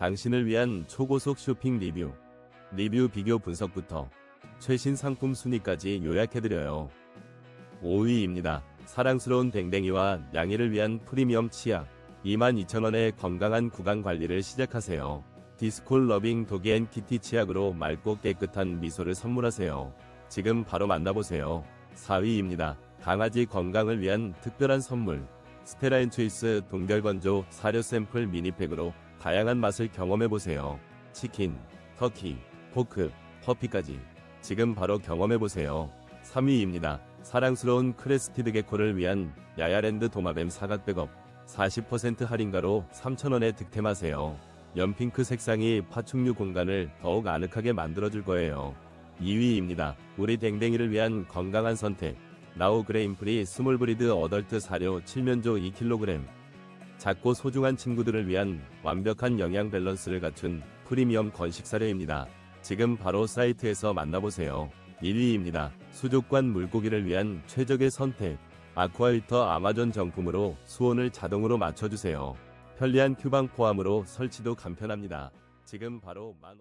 당신을 위한 초고속 쇼핑 리뷰. 리뷰 비교 분석부터 최신 상품 순위까지 요약해드려요. 5위입니다. 사랑스러운 댕댕이와 양이를 위한 프리미엄 치약. 22,000원의 건강한 구강 관리를 시작하세요. 디스콜 러빙 도기 앤 키티 치약으로 맑고 깨끗한 미소를 선물하세요. 지금 바로 만나보세요. 4위입니다. 강아지 건강을 위한 특별한 선물. 스테라인 초이스 동결건조 사료 샘플 미니팩으로 다양한 맛을 경험해보세요. 치킨, 터키, 포크, 커피까지. 지금 바로 경험해보세요. 3위입니다. 사랑스러운 크레스티드 개코를 위한 야야랜드 도마뱀 사각 백업 40% 할인가로 3,000원에 득템하세요. 연핑크 색상이 파충류 공간을 더욱 아늑하게 만들어줄 거예요. 2위입니다. 우리 댕댕이를 위한 건강한 선택. 나우 그레인프리 스몰 브리드 어덜트 사료 7면조 2kg. 작고 소중한 친구들을 위한 완벽한 영양 밸런스를 갖춘 프리미엄 건식 사료입니다. 지금 바로 사이트에서 만나보세요. 1위입니다. 수족관 물고기를 위한 최적의 선택. 아쿠아위터 아마존 정품으로 수온을 자동으로 맞춰주세요. 편리한 큐방 포함으로 설치도 간편합니다. 지금 바로 만